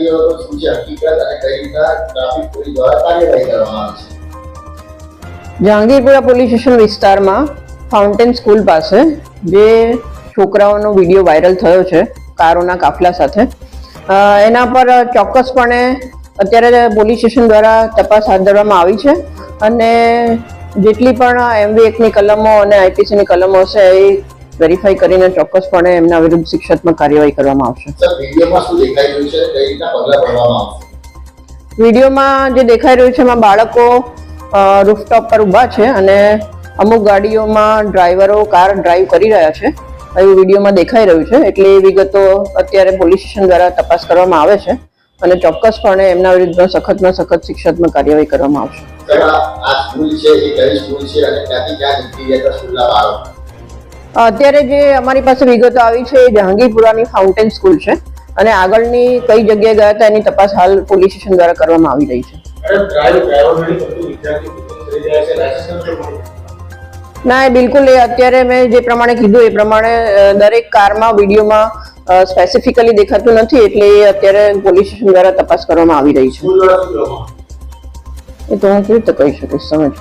એ શું છે? હકીકત પોલીસ પોલીસ સ્ટેશન વિસ્તારમાં ફાઉન્ટેન સ્કૂલ પાસે જે છોકરાઓનો વીડિયો વાયરલ થયો છે, કારોના કાફલા સાથે. એના પર ચોક્કસપણે અત્યારે પોલીસ સ્ટેશન દ્વારા તપાસ હાથ ધરવામાં આવી છે અને જેટલી પણ એમવી એકની કલમો અને આઈપીસીની કલમો હશે, એ વેરીફાઈ કરીને ચોક્કસપણે એમના વિરુદ્ધ શિક્ષાત્મક કાર્યવાહી કરવામાં આવશે. વિડીયોમાં જે દેખાઈ રહ્યું છે એમાં બાળકો રૂફટોપ પર ઊભા છે અને અમુક ગાડીઓમાં ડ્રાઈવરો કાર ડ્રાઈવ કરી રહ્યા છે. એવું વિડીયોમાં દેખાઈ રહ્યું છે. એટલે એ વિગતો અત્યારે પોલીસ સ્ટેશન દ્વારા તપાસ કરવામાં આવે છે અને ચોક્કસપણે એમના વિરુદ્ધમાં સખતમાં સખત શિક્ષાત્મક કાર્યવાહી કરવામાં આવશે. આ આ સ્કૂલ છે એ કઈ સ્કૂલ છે અને ક્યાંથી ક્યાં ગયા સ્કૂલના બાળકો? અત્યારે જે અમારી પાસે વિગતો આવી છે એ જહાંગીરપુરાની ફાઉન્ટેન સ્કૂલ છે અને આગળની કઈ જગ્યાએ ગયા હતા એની તપાસ હાલ પોલીસ સ્ટેશન દ્વારા કરવામાં આવી રહી છે. ના એ બિલકુલ એ અત્યારે મેં જે પ્રમાણે કીધું એ પ્રમાણે દરેક કારમાં વિડીયોમાં સ્પેસિફિકલી દેખાતું નથી એટલે એ અત્યારે પોલીસ સ્ટેશન દ્વારા તપાસ કરવામાં આવી રહી છે. એ તો હું કેવી રીતે કહી શકીશ સમજ?